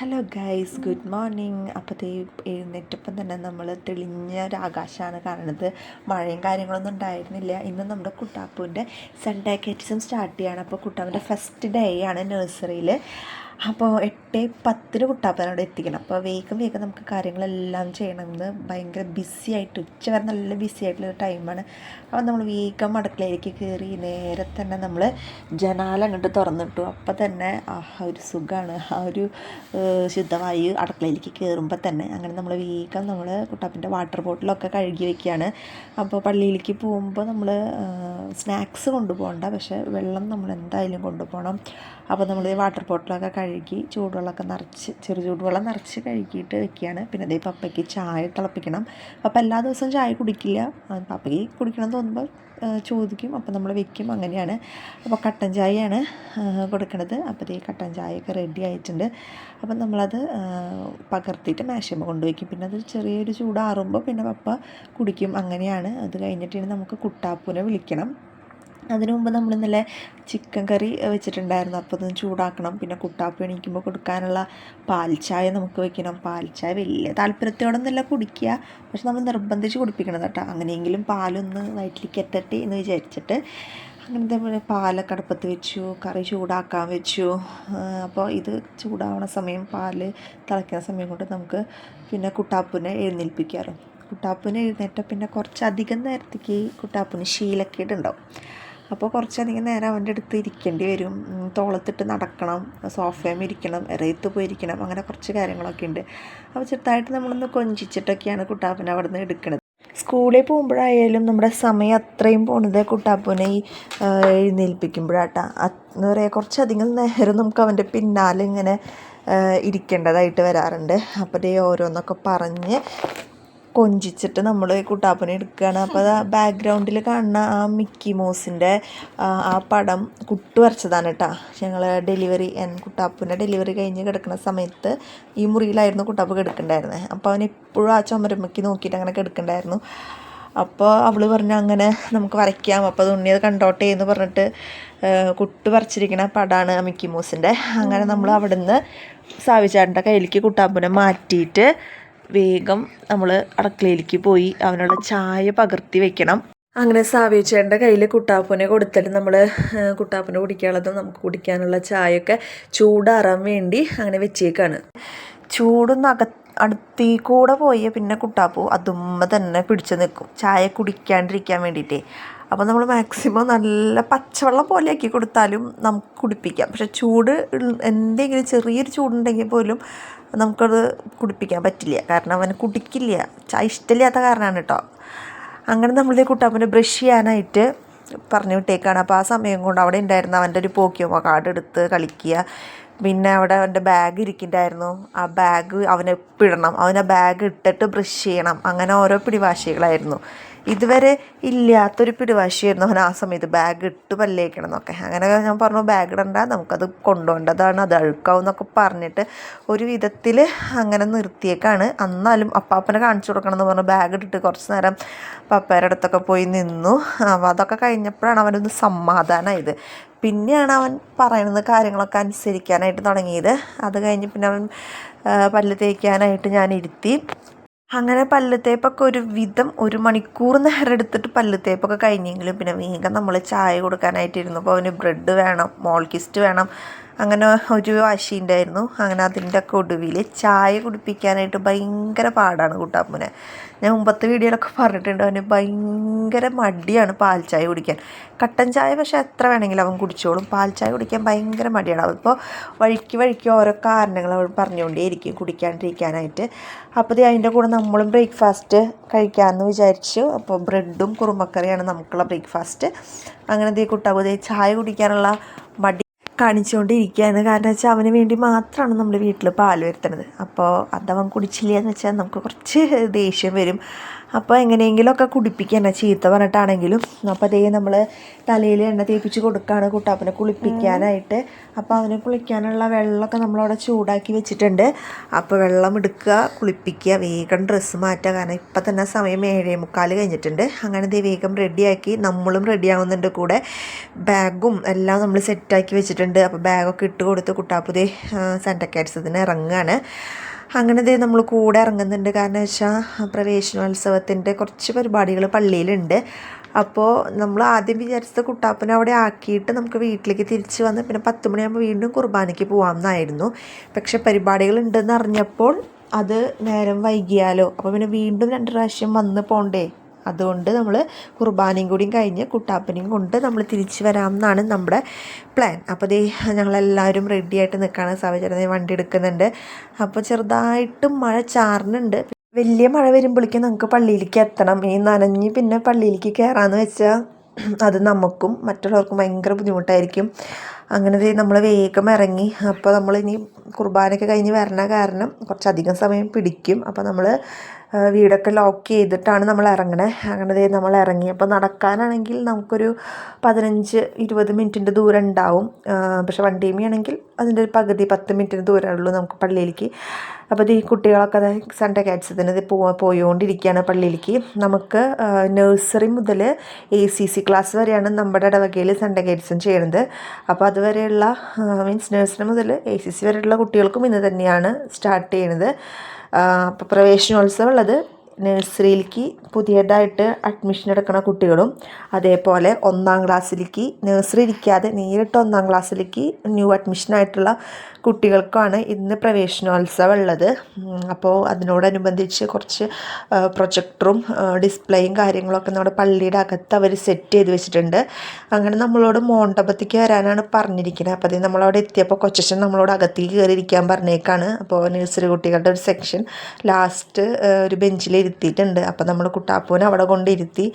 Hello guys good morning അപ്പോഴത്തെ എഴുന്നേറ്റപ്പം തന്നെ നമ്മൾ തെളിഞ്ഞ ഒരു ആകാശമാണ് കാണുന്നത്. മഴയും കാര്യങ്ങളൊന്നും ഉണ്ടായിരുന്നില്ല. ഇന്ന് നമ്മുടെ കുട്ടാപ്പൂന്റെ സൺഡേ കേറ്റ്സും സ്റ്റാർട്ട് ചെയ്യാണ്. അപ്പോൾ കുട്ടാപ്പൂന്റെ ഫസ്റ്റ് ഡേ ആണ് നഴ്സറിയിൽ അപ്പോൾ എട്ട് പത്തിന് കുട്ടാപ്പനോട് എത്തിക്കണം. അപ്പോൾ വേഗം വേഗം നമുക്ക് കാര്യങ്ങളെല്ലാം ചെയ്യണമെന്ന് ഭയങ്കര ബിസി ആയിട്ട് ഉച്ച വരെ നല്ല ബിസി ആയിട്ടുള്ള ടൈമാണ് അപ്പോൾ നമ്മൾ വേഗം അടുക്കളയിലേക്ക് കയറി നേരെ തന്നെ നമ്മൾ ജനാല അങ്ങോട്ട് തുറന്നിട്ടു. അപ്പോൾ തന്നെ ആ ഒരു സുഖമാണ് ആ ഒരു ശുദ്ധമായി അടുക്കളയിലേക്ക് കയറുമ്പോൾ തന്നെ അങ്ങനെ നമ്മൾ വേഗം നമ്മൾ കുട്ടാപ്പിന്റെ വാട്ടർ ബോട്ടിലൊക്കെ കഴുകി വെക്കുകയാണ് അപ്പോൾ പള്ളിയിലേക്ക് പോകുമ്പോൾ നമ്മൾ സ്നാക്സ് കൊണ്ടുപോകണ്ട. പക്ഷേ വെള്ളം നമ്മൾ എന്തായാലും കൊണ്ടുപോകണം. അപ്പോൾ നമ്മൾ വാട്ടർ ബോട്ടിലൊക്കെ കഴുകി ചൂടുവെള്ളമൊക്കെ നിറച്ച് ചെറു ചൂടുവെള്ളം നിറച്ച് കഴുകിയിട്ട് വെക്കുകയാണ്. പിന്നെ അതേ പപ്പയ്ക്ക് ചായ തിളപ്പിക്കണം. അപ്പോൾ എല്ലാ ദിവസവും ചായ കുടിക്കില്ല. പപ്പയ്ക്ക് കുടിക്കണം തോന്നുമ്പോൾ ചോദിക്കും. അപ്പോൾ നമ്മൾ വെക്കും. അങ്ങനെയാണ്. അപ്പോൾ കട്ടൻ ചായയാണ് കൊടുക്കണത്. അപ്പോൾ ഈ കട്ടൻ ചായയൊക്കെ റെഡി ആയിട്ടുണ്ട്. അപ്പം നമ്മളത് പകർത്തിയിട്ട് മേശമ്മ കൊണ്ടുവയ്ക്കും. പിന്നെ അത് ചെറിയൊരു ചൂടാറുമ്പോൾ പിന്നെ പപ്പ കുടിക്കും. അങ്ങനെയാണ്. അത് കഴിഞ്ഞിട്ട് നമുക്ക് കുട്ടാപ്പൂനെ വിളിക്കണം. അതിനു മുമ്പ് നമ്മൾ ഇന്നലെ ചിക്കൻ കറി വെച്ചിട്ടുണ്ടായിരുന്നു. അപ്പോൾ അതൊന്ന് ചൂടാക്കണം. പിന്നെ കുട്ടാപ്പി എണീക്കുമ്പോൾ കൊടുക്കാനുള്ള പാൽച്ചായ ചായ നമുക്ക് വെക്കണം. പാൽച്ചായ ചായ വലിയ താല്പര്യത്തോടൊന്നുമല്ല കുടിക്കുക. പക്ഷെ നമ്മൾ നിർബന്ധിച്ച് കുടിപ്പിക്കണം കേട്ടോ. അങ്ങനെയെങ്കിലും പാലൊന്ന് വയറ്റിലേക്ക് എത്തട്ടെ എന്ന് വിചാരിച്ചിട്ട് അങ്ങനത്തെ പോലെ പാലൊക്കെ അടുപ്പത്ത് വെച്ചു കറി ചൂടാക്കാൻ വെച്ചു. അപ്പോൾ ഇത് ചൂടാവണ സമയം പാൽ തിളയ്ക്കുന്ന സമയം കൊണ്ട് നമുക്ക് പിന്നെ കുട്ടാപ്പിനെ എഴുന്നേൽപ്പിക്കാറ് കുട്ടാപ്പിന് എഴുന്നേറ്റ പിന്നെ കുറച്ചധികം നേരത്തേക്ക് കുട്ടാപ്പിന് ശീലക്കേടുണ്ടാവും. അപ്പോൾ കുറച്ചധികം നേരം അവന്റെ അടുത്ത് ഇരിക്കേണ്ടി വരും. തോളത്തിട്ട് നടക്കണം സോഫയും ഇരിക്കണം ഇറയത്ത് പോയിരിക്കണം അങ്ങനെ കുറച്ച് കാര്യങ്ങളൊക്കെ ഉണ്ട്. അപ്പോൾ ചെറുതായിട്ട് നമ്മളൊന്ന് കൊഞ്ചിച്ചിട്ടൊക്കെയാണ് കുട്ടാപ്പനെ അവിടെ നിന്ന് എടുക്കുന്നത് സ്കൂളിൽ പോകുമ്പോഴായാലും നമ്മുടെ സമയം അത്രയും പോണത് കുട്ടാപ്പൂനെ ഈ എഴുന്നേൽപ്പിക്കുമ്പോഴാട്ടാ. എന്ന് പറയുക കുറച്ചധികം നേരം നമുക്ക് അവന്റെ പിന്നാലെ ഇങ്ങനെ ഇരിക്കേണ്ടതായിട്ട് വരാറുണ്ട്. അപ്പോൾ ദേ ഓരോന്നൊക്കെ പറഞ്ഞ് കൊഞ്ചിച്ചിട്ട് നമ്മൾ കുട്ടാപ്പനെ എടുക്കുകയാണ് അപ്പോൾ അത് ബാക്ക്ഗ്രൗണ്ടിൽ കാണുന്ന ആ മിക്കി മോസിന്റെ ആ പടം കുട്ടു വരച്ചതാണ് കേട്ടോ ഞങ്ങൾ ഡെലിവറി എൻ കുട്ടാപ്പൂന്റെ ഡെലിവറി കഴിഞ്ഞ് കിടക്കുന്ന സമയത്ത് ഈ മുറിയിലായിരുന്നു കുട്ടാപ്പ് കിടക്കണ്ടായിരുന്നത് അപ്പോൾ അവൻ എപ്പോഴും ആ ചുമരമ്മയ്ക്ക് നോക്കിയിട്ട് അങ്ങനെ കിടക്കണ്ടായിരുന്നു. അപ്പോൾ അവൾ പറഞ്ഞു അങ്ങനെ നമുക്ക് വരയ്ക്കാം. അപ്പോൾ അത് ഉണ്ണിയത് കണ്ടോട്ടെ എന്ന് പറഞ്ഞിട്ട് കുട്ടു വരച്ചിരിക്കുന്ന പടമാണ് മിക്കി മോസിന്റെ അങ്ങനെ നമ്മൾ അവിടുന്ന് സാവിചാടിന്റെ കയ്യിലേക്ക് കുട്ടാപ്പനെ മാറ്റിയിട്ട് വേഗം നമ്മൾ അടുക്കളയിലേക്ക് പോയി അവനുള്ള ചായ പകർത്തി വെക്കണം. അങ്ങനെ സാവേച്ചേട്ടന്റെ കയ്യിൽ കുട്ടാപ്പനെ കൊടുത്തിട്ട് നമ്മൾ കുട്ടാപ്പന് കുടിക്കാനുള്ളതും നമുക്ക് കുടിക്കാനുള്ള ചായയൊക്കെ ചൂടാറാൻ വേണ്ടി അങ്ങനെ വെച്ചേക്കാണ്. ചൂടൊന്ന് അക അടുത്തീ കൂടെ പോയി പിന്നെ കുട്ടാപ്പു അതുമ്മ തന്നെ പിടിച്ചു നിൽക്കും ചായ കുടിക്കാണ്ടിരിക്കാൻ വേണ്ടിയിട്ടേ. അപ്പോൾ നമ്മൾ മാക്സിമം നല്ല പച്ചവെള്ളം പോലെ ആക്കി കൊടുത്താലും നമുക്ക് കുടിപ്പിക്കാം. പക്ഷെ ചൂട് എന്തെങ്കിലും ചെറിയൊരു ചൂടുണ്ടെങ്കിൽ പോലും നമുക്കത് കുടിപ്പിക്കാൻ പറ്റില്ല. കാരണം അവന് കുടിക്കില്ല. ഇഷ്ടമില്ലാത്ത കാരണമാണ് കേട്ടോ അങ്ങനെ നമ്മളുടെ കുട്ടാപ്പനെ ബ്രഷ് ചെയ്യാനായിട്ട് പറഞ്ഞു വിട്ടേക്കാണ്. അപ്പോൾ ആ സമയം കൊണ്ട് അവിടെ ഉണ്ടായിരുന്ന അവന്റെ ഒരു പോക്കിയോ കാർഡ് എടുത്ത് കളിക്കുക. പിന്നെ അവിടെ അവന്റെ ബാഗ് ഇരിക്കുന്നുണ്ടായിരുന്നു. ആ ബാഗ് അവനെ പിടണം അവനെ ബാഗ് ഇട്ടിട്ട് ബ്രഷ് ചെയ്യണം. അങ്ങനെ ഓരോ പിടിവാശികളായിരുന്നു. ഇതുവരെ ഇല്ലാത്തൊരു പിടിവാശിയായിരുന്നു അവൻ ആ സമയത്ത്. ബാഗ് ഇട്ട് പല്ലേക്കണം എന്നൊക്കെ അങ്ങനെ ഞാൻ പറഞ്ഞു ബാഗ് ഇടണ്ട നമുക്കത് കൊണ്ടുപോകേണ്ടതാണ് അത് അഴുക്കാവും എന്നൊക്കെ പറഞ്ഞിട്ട് ഒരു വിധത്തിൽ അങ്ങനെ നിർത്തിയേക്കാണ്. അന്നാലും അപ്പാപ്പനെ കാണിച്ചു കൊടുക്കണം എന്ന് പറഞ്ഞു. ബാഗ് ഇട്ടിട്ട് കുറച്ച് നേരം പപ്പയുടെ അടുത്തൊക്കെ പോയി നിന്നു. അപ്പോൾ അതൊക്കെ കഴിഞ്ഞപ്പോഴാണ് അവനൊന്ന് സമാധാനമായത് പിന്നെയാണ് അവൻ പറയുന്നത് കാര്യങ്ങളൊക്കെ അനുസരിക്കാനായിട്ട് തുടങ്ങിയത്. അത് കഴിഞ്ഞ് പിന്നെ അവൻ പല്ല് തേക്കാനായിട്ട് ഞാൻ ഇരുത്തി. അങ്ങനെ പല്ല് തേപ്പൊക്കെ ഒരു വിധം ഒരു മണിക്കൂർ നേരം എടുത്തിട്ട് പല്ല് തേപ്പൊക്കെ കഴിഞ്ഞെങ്കിലും പിന്നെ വേഗം നമ്മൾ ചായ കൊടുക്കാനായിട്ട് ഇരുന്നപ്പോൾ അവന് ബ്രെഡ് വേണം മോൾക്കിസ്റ്റ് വേണം. അങ്ങനെ ഒരു വാശി ഉണ്ടായിരുന്നു. അങ്ങനെ അതിന്റെ ഒക്കെ ഒടുവിൽ ചായ കുടിപ്പിക്കാനായിട്ട് ഭയങ്കര പാടാണ് കുട്ടാപ്പൂനെ. ഞാൻ മുമ്പത്തെ വീഡിയോയിലൊക്കെ പറഞ്ഞിട്ടുണ്ട് അവന് ഭയങ്കര മടിയാണ് പാൽ ചായ കുടിക്കാൻ. കട്ടൻ ചായ പക്ഷെ എത്ര വേണമെങ്കിലും അവൻ കുടിച്ചോളും. പാൽ ചായ കുടിക്കാൻ ഭയങ്കര മടിയാണ്. അതിപ്പോൾ വഴിക്ക് വഴിക്ക് ഓരോ കാരണങ്ങൾ അവൻ പറഞ്ഞുകൊണ്ടേയിരിക്കും കുടിക്കാണ്ടിരിക്കാനായിട്ട്. അപ്പോൾ അതിന്റെ കൂടെ നമ്മളും ബ്രേക്ക്ഫാസ്റ്റ് കഴിക്കാമെന്ന് വിചാരിച്ചു. അപ്പോൾ ബ്രെഡും കുറുമക്കറിയാണ് നമുക്കുള്ള ബ്രേക്ക്ഫാസ്റ്റ്. അങ്ങനെ ദേ കുട്ടാപ്പൂ ദേ ചായ കുടിക്കാനുള്ള മടി കാണിച്ചുകൊണ്ടിരിക്കുകയാണ്. കാരണം വെച്ചാൽ അവന് വേണ്ടി മാത്രമാണ് നമ്മൾ വീട്ടിൽ പാൽ വരുത്തുന്നത്. അപ്പോൾ അതവൻ കുടിച്ചില്ല എന്ന് വെച്ചാൽ നമുക്ക് കുറച്ച് ദേഷ്യം വരും. അപ്പോൾ എങ്ങനെയെങ്കിലുമൊക്കെ കുടിപ്പിക്കണം ചീത്ത പറഞ്ഞിട്ടാണെങ്കിലും. അപ്പോൾ അതേ നമ്മൾ തലയിൽ എണ്ണ തേപ്പിച്ച് കൊടുക്കുകയാണ് കുട്ടാപ്പനെ കുളിപ്പിക്കാനായിട്ട്. അപ്പോൾ അവനെ കുളിക്കാനുള്ള വെള്ളമൊക്കെ നമ്മളവിടെ ചൂടാക്കി വെച്ചിട്ടുണ്ട്. അപ്പോൾ വെള്ളം എടുക്കുക കുളിപ്പിക്കുക വേഗം ഡ്രസ്സ് മാറ്റുക. കാരണം ഇപ്പം തന്നെ സമയം ഏഴേ മുക്കാൽ കഴിഞ്ഞിട്ടുണ്ട്. അങ്ങനെ ദേ വേഗം റെഡിയാക്കി നമ്മളും റെഡി ആവുന്നുണ്ട് കൂടെ. ബാഗും എല്ലാം നമ്മൾ സെറ്റാക്കി വെച്ചിട്ടുണ്ട്. അപ്പോൾ ബാഗൊക്കെ ഇട്ട് കൊടുത്ത് കുട്ടാപ്പുതേ ഇതിന് ഇറങ്ങുകയാണ്. അങ്ങനെ ദേ നമ്മൾ കൂടെ ഇറങ്ങുന്നുണ്ട്. കാരണം വെച്ചാൽ പ്രവേശനോത്സവത്തിന്റെ കുറച്ച് പരിപാടികൾ പള്ളിയിലുണ്ട്. അപ്പോൾ നമ്മൾ ആദ്യം വിചാരിച്ച കുട്ടാപ്പനെ അവിടെ ആക്കിയിട്ട് നമുക്ക് വീട്ടിലേക്ക് തിരിച്ച് വന്ന് പിന്നെ പത്ത് മണിയാകുമ്പോൾ വീണ്ടും കുർബാനയ്ക്ക് പോകാമെന്നായിരുന്നു പക്ഷെ പരിപാടികൾ ഉണ്ടെന്ന് അറിഞ്ഞപ്പോൾ അത് നേരം വൈകിയാലോ. അപ്പോൾ പിന്നെ വീണ്ടും രണ്ട് പ്രാവശ്യം വന്ന് പോണ്ടേ? അതുകൊണ്ട് നമ്മൾ കുർബാനയും കൂടിയും കഴിഞ്ഞ് കുട്ടാപ്പനയും കൊണ്ട് നമ്മൾ തിരിച്ചു വരാമെന്നാണ് നമ്മുടെ പ്ലാൻ അപ്പോൾ ദേ ഞങ്ങളെല്ലാവരും റെഡിയായിട്ട് നിൽക്കുകയാണ്. സാഹചര്യം വണ്ടി എടുക്കുന്നുണ്ട്. അപ്പോൾ ചെറുതായിട്ട് മഴ ചാറിനുണ്ട് വലിയ മഴ വരുമ്പോഴേക്കും നമുക്ക് പള്ളിയിലേക്ക് എത്തണം. ഈ നനഞ്ഞ് പിന്നെ പള്ളിയിലേക്ക് കയറാമെന്ന് വെച്ചാൽ അത് നമുക്കും മറ്റുള്ളവർക്കും ഭയങ്കര ബുദ്ധിമുട്ടായിരിക്കും. അങ്ങനെ നമ്മൾ വേഗം ഇറങ്ങി. അപ്പോൾ നമ്മൾ ഇനി കുർബാനയൊക്കെ കഴിഞ്ഞ് വരണ കാരണം കുറച്ചധികം സമയം പിടിക്കും. അപ്പോൾ നമ്മൾ വീടൊക്കെ ലോക്ക് ചെയ്തിട്ടാണ് നമ്മൾ ഇറങ്ങണേ. അങ്ങനെ ദേ നമ്മൾ ഇറങ്ങി. അപ്പോൾ നടക്കാനാണെങ്കിൽ നമുക്കൊരു പതിനഞ്ച് ഇരുപത് മിനിറ്റിന്റെ ദൂരം ഉണ്ടാവും. പക്ഷെ വണ്ടിയുമാണെങ്കിൽ അതിന്റെ ഒരു പകുതി പത്ത് മിനിറ്റിന് ദൂരമേ ഉള്ളൂ നമുക്ക് പള്ളിയിലേക്ക്. അപ്പോൾ ഈ കുട്ടികളൊക്കെ അത് സൺഡേ കാറ്റ്സത്തിന് ഇത് പോ പോയിക്കൊണ്ടിരിക്കുകയാണ് പള്ളിയിലേക്ക്. നമുക്ക് നഴ്സറി മുതൽ എ സി സി ക്ലാസ് വരെയാണ് നമ്മുടെ ഇടവകയിൽ സൺഡേ കാറ്റ്സും ചെയ്യുന്നത്. അപ്പോൾ അതുവരെയുള്ള മീൻസ് നഴ്സറി മുതൽ എ സി സി വരെയുള്ള കുട്ടികൾക്കും ഇന്ന് തന്നെയാണ് സ്റ്റാർട്ട് ചെയ്യുന്നത്. പ്രവേശനോത്സവം ഉള്ളത്. നഴ്സറിയിലേക്ക് പുതിയതായിട്ട് അഡ്മിഷൻ എടുക്കുന്ന കുട്ടികളും അതേപോലെ ഒന്നാം ക്ലാസ്സിലേക്ക് നഴ്സറി ഇരിക്കാതെ നേരിട്ട് ഒന്നാം ക്ലാസ്സിലേക്ക് ന്യൂ അഡ്മിഷൻ ആയിട്ടുള്ള കുട്ടികൾക്കാണ് ഇന്ന് പ്രവേശനോത്സവം ഉള്ളത് അപ്പോൾ അതിനോടനുബന്ധിച്ച് കുറച്ച് പ്രൊജക്ടറും ഡിസ്പ്ലേയും കാര്യങ്ങളൊക്കെ നമ്മുടെ പള്ളിയുടെ അകത്ത് അവർ സെറ്റ് ചെയ്ത് വെച്ചിട്ടുണ്ട്. അങ്ങനെ നമ്മളോട് മോണ്ടപത്തേക്ക് വരാനാണ് പറഞ്ഞിരിക്കുന്നത്. അപ്പോൾ അത് നമ്മളവിടെ എത്തിയപ്പോൾ കൊച്ചച്ഛൻ നമ്മളോട് അകത്തേക്ക് കയറിയിരിക്കാൻ പറഞ്ഞേക്കാണ്. അപ്പോൾ നഴ്സറി കുട്ടികളുടെ ഒരു സെക്ഷൻ ലാസ്റ്റ് ഒരു ബെഞ്ചിൽ ഇരുത്തിയിട്ടുണ്ട്. അപ്പോൾ നമ്മൾ കുട്ടാപ്പൂനെ അവിടെ കൊണ്ടിരുത്തി.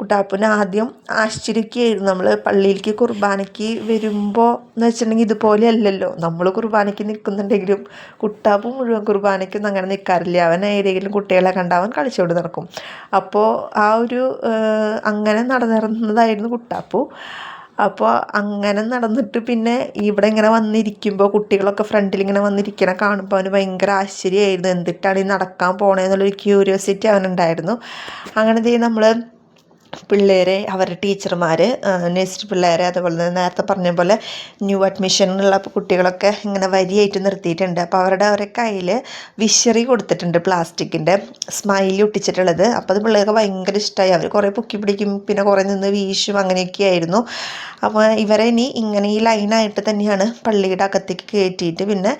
കുട്ടാപ്പൂനെ ആദ്യം ആശ്ചര്യക്കുകയായിരുന്നു നമ്മൾ പള്ളിയിലേക്ക് കുർബാനയ്ക്ക് വരുമ്പോൾ എന്ന് വെച്ചിട്ടുണ്ടെങ്കിൽ ഇതുപോലെ അല്ലല്ലോ നമ്മൾ കുർബാനയ്ക്ക് നിൽക്കുന്നുണ്ടെങ്കിലും കുട്ടാപ്പ് മുഴുവൻ കുർബാനയ്ക്കൊന്നും അങ്ങനെ നിൽക്കാറില്ല. അവൻ ഏതെങ്കിലും കുട്ടികളെ കണ്ടാവൻ കളിച്ചുകൊണ്ട് നടക്കും. അപ്പോൾ ആ ഒരു അങ്ങനെ നടന്നിരുന്നതായിരുന്നു കുട്ടാപ്പു. അപ്പോൾ അങ്ങനെ നടന്നിട്ട് പിന്നെ ഇവിടെ ഇങ്ങനെ വന്നിരിക്കുമ്പോൾ കുട്ടികളൊക്കെ ഫ്രണ്ടിൽ ഇങ്ങനെ വന്നിരിക്കണ കാണുമ്പോൾ അവന് ഭയങ്കര ആശ്ചര്യമായിരുന്നു. എന്തിട്ടാണ് ഈ നടക്കാൻ പോണേന്നുള്ളൊരു ക്യൂരിയോസിറ്റി അവനുണ്ടായിരുന്നു. അങ്ങനെ നമ്മൾ പിള്ളേരെ അവരുടെ ടീച്ചർമാർ നഴ്സറി പിള്ളേരെ അതുപോലെ തന്നെ നേരത്തെ പറഞ്ഞ പോലെ ന്യൂ അഡ്മിഷനുള്ള കുട്ടികളൊക്കെ ഇങ്ങനെ വരിയായിട്ട് നിർത്തിയിട്ടുണ്ട്. അപ്പോൾ അവരുടെ അവരെ കയ്യിൽ വിശറി കൊടുത്തിട്ടുണ്ട് പ്ലാസ്റ്റിക്കിന്റെ സ്മൈലി ഒട്ടിച്ചിട്ടുള്ളത്. അപ്പോൾ അത് പിള്ളേർക്ക് ഭയങ്കര ഇഷ്ടമായി അവർ കുറേ പൊക്കി പിടിക്കും പിന്നെ കുറേ നിന്ന് വീശും അങ്ങനെയൊക്കെ ആയിരുന്നു. അപ്പോൾ ഇവരെ ഇനി ഇങ്ങനെ ഈ ലൈനായിട്ട് തന്നെയാണ് പള്ളിയുടെ അകത്തേക്ക് കയറ്റിയിട്ട് പിന്നെ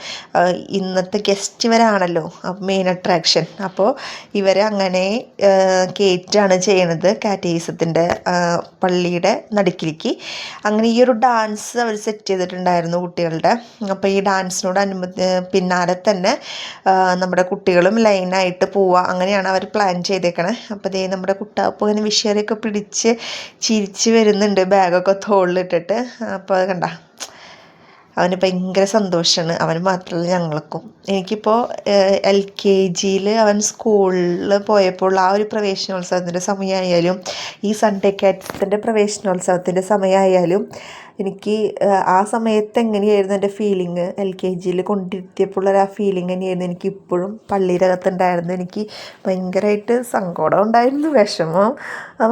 ഇന്നത്തെ ഗസ്റ്റ് ഇവരാണല്ലോ മെയിൻ അട്രാക്ഷൻ അപ്പോൾ ഇവരെ അങ്ങനെ കയറ്റാണ് ചെയ്യണത്. കാറ്റീസത്തിന്റെ പള്ളിയുടെ നടുക്കിലേക്ക്. അങ്ങനെ ഈ ഒരു ഡാൻസ് അവർ സെറ്റ് ചെയ്തിട്ടുണ്ടായിരുന്നു കുട്ടികളുടെ. അപ്പോൾ ഈ ഡാൻസിനോട് അനുബന്ധി പിന്നാലെ തന്നെ നമ്മുടെ കുട്ടികളും ലൈനായിട്ട് പോവുക അങ്ങനെയാണ് അവർ പ്ലാൻ ചെയ്തേക്കണേ. അപ്പോൾ ദേ നമ്മുടെ കുട്ടാപ്പ് ഇങ്ങനെ വിഷയറിയൊക്കെ പിടിച്ച് ചിരിച്ച് വരുന്നുണ്ട്. ബാഗൊക്കെ തോളിലിട്ടിട്ട്. അപ്പോൾ അത് കണ്ട അവന് ഭയങ്കര സന്തോഷമാണ് അവന് മാത്രമല്ല ഞങ്ങൾക്കും. എനിക്കിപ്പോൾ എൽ കെ ജിയിൽ അവൻ സ്കൂളിൽ പോയപ്പോൾ ആ ഒരു പ്രവേശനോത്സവത്തിന്റെ സമയമായാലും ഈ സൺഡേ കാറ്റ്സിന്റെ പ്രവേശനോത്സവത്തിന്റെ സമയമായാലും എനിക്ക് ആ സമയത്ത് എങ്ങനെയായിരുന്നു എന്റെ ഫീലിംഗ് എൽ കെ ജിയിൽ കൊണ്ടിരുത്തിയപ്പോഴുള്ള ആ ഫീലിംഗ് തന്നെയായിരുന്നു എനിക്ക് ഇപ്പോഴും പള്ളിയിലകത്തുണ്ടായിരുന്നു എനിക്ക് ഭയങ്കരമായിട്ട് സങ്കടം ഉണ്ടായിരുന്നു വിഷമം.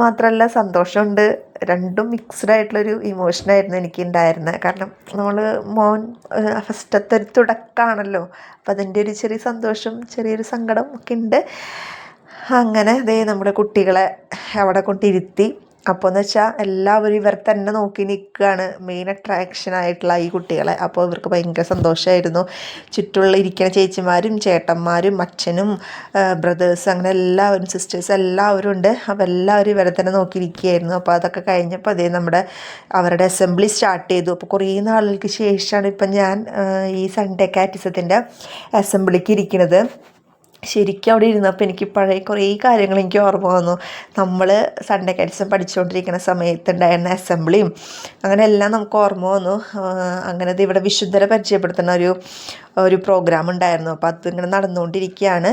മാത്രമല്ല സന്തോഷമുണ്ട്. രണ്ടും മിക്സ്ഡ് ആയിട്ടുള്ളൊരു ഇമോഷനായിരുന്നു എനിക്ക് ഉണ്ടായിരുന്നത് കാരണം നമ്മൾ മോൻ ഫസ്റ്റത്തെ ഒരു തുടക്കമാണല്ലോ അപ്പം അതിന്റെ ഒരു ചെറിയ സന്തോഷം ചെറിയൊരു സങ്കടം ഒക്കെ ഉണ്ട് അങ്ങനെ അതേ നമ്മുടെ കുട്ടികളെ അവിടെ കൊണ്ടിരുത്തി. അപ്പോൾ എന്ന് വെച്ചാൽ എല്ലാവരും ഇവർ തന്നെ നോക്കി നിൽക്കുകയാണ് മെയിൻ അട്രാക്ഷൻ ആയിട്ടുള്ള ഈ കുട്ടികളെ. അപ്പോൾ ഇവർക്ക് ഭയങ്കര സന്തോഷമായിരുന്നു ചുറ്റുള്ള ഇരിക്കുന്ന ചേച്ചിമാരും ചേട്ടന്മാരും അച്ഛനും ബ്രദേഴ്സ് അങ്ങനെ എല്ലാവരും സിസ്റ്റേഴ്സ് എല്ലാവരും ഉണ്ട്. അപ്പോൾ എല്ലാവരും ഇവരെ തന്നെ നോക്കി നിൽക്കുകയായിരുന്നു അപ്പോൾ അതൊക്കെ കഴിഞ്ഞപ്പോൾ അതേ നമ്മുടെ അവരുടെ അസംബ്ലി സ്റ്റാർട്ട് ചെയ്തു. അപ്പോൾ കുറേ നാളുകൾക്ക് ശേഷമാണ് ഇപ്പം ഞാൻ ഈ സൺഡേ കാറ്റിസത്തിന്റെ അസംബ്ലിക്ക് ഇരിക്കുന്നത് ശരിക്കും അവിടെ ഇരുന്നപ്പോൾ എനിക്ക് പഴയ കുറേ കാര്യങ്ങൾ എനിക്ക് ഓർമ്മ വന്നു. നമ്മൾ സൺഡേ കാരിസം പഠിച്ചുകൊണ്ടിരിക്കുന്ന സമയത്ത് ഉണ്ടായിരുന്ന അസംബ്ലിയും അങ്ങനെ എല്ലാം നമുക്ക് ഓർമ്മ വന്നു. അങ്ങനെ ഇവിടെ വിശുദ്ധരെ പരിചയപ്പെടുത്തുന്ന ഒരു ഒരു പ്രോഗ്രാം ഉണ്ടായിരുന്നു. അപ്പോൾ അത് ഇങ്ങനെ നടന്നുകൊണ്ടിരിക്കുകയാണ്.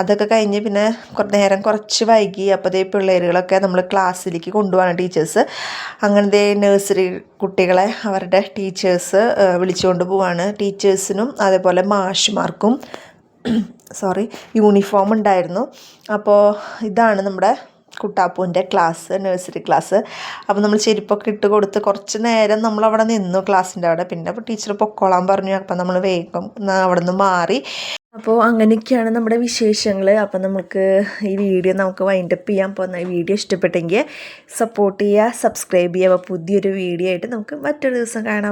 അതൊക്കെ കഴിഞ്ഞ് പിന്നെ നേരം കുറച്ച് വൈകി. അപ്പോൾ ദേ പിള്ളേരുകളൊക്കെ നമ്മൾ ക്ലാസ്സിലേക്ക് കൊണ്ടുപോകാണ് ടീച്ചേഴ്സ്. അങ്ങനെ ദേ നഴ്സറി കുട്ടികളെ അവരുടെ ടീച്ചേഴ്സ് വിളിച്ചുകൊണ്ട് പോവാണ്. ടീച്ചേഴ്സിനും അതേപോലെ മാഷ്മാർക്കും സോറി യൂണിഫോം ഉണ്ടായിരുന്നു. അപ്പോൾ ഇതാണ് നമ്മുടെ കുട്ടാപ്പൂന്റെ ക്ലാസ് നഴ്സറി ക്ലാസ് അപ്പോൾ നമ്മൾ ചെരുപ്പൊക്കെ ഇട്ട് കൊടുത്ത് കുറച്ച് നേരം നമ്മൾ അവിടെ നിന്നു ക്ലാസ്സിന്റെ അവിടെ. പിന്നെ ടീച്ചർ പൊക്കോളാൻ പറഞ്ഞു. അപ്പം നമ്മൾ വേഗം അവിടെ നിന്ന് മാറി. അപ്പോൾ അങ്ങനെയൊക്കെയാണ് നമ്മുടെ വിശേഷങ്ങൾ അപ്പോൾ നമുക്ക് ഈ വീഡിയോ നമുക്ക് വൈൻഡപ്പ് ചെയ്യാൻ പോകുന്ന ഈ വീഡിയോ ഇഷ്ടപ്പെട്ടെങ്കിൽ സപ്പോർട്ട് ചെയ്യുക സബ്സ്ക്രൈബ് ചെയ്യുക. അപ്പോൾ പുതിയൊരു വീഡിയോ ആയിട്ട് നമുക്ക് മറ്റൊരു ദിവസം കാണാം.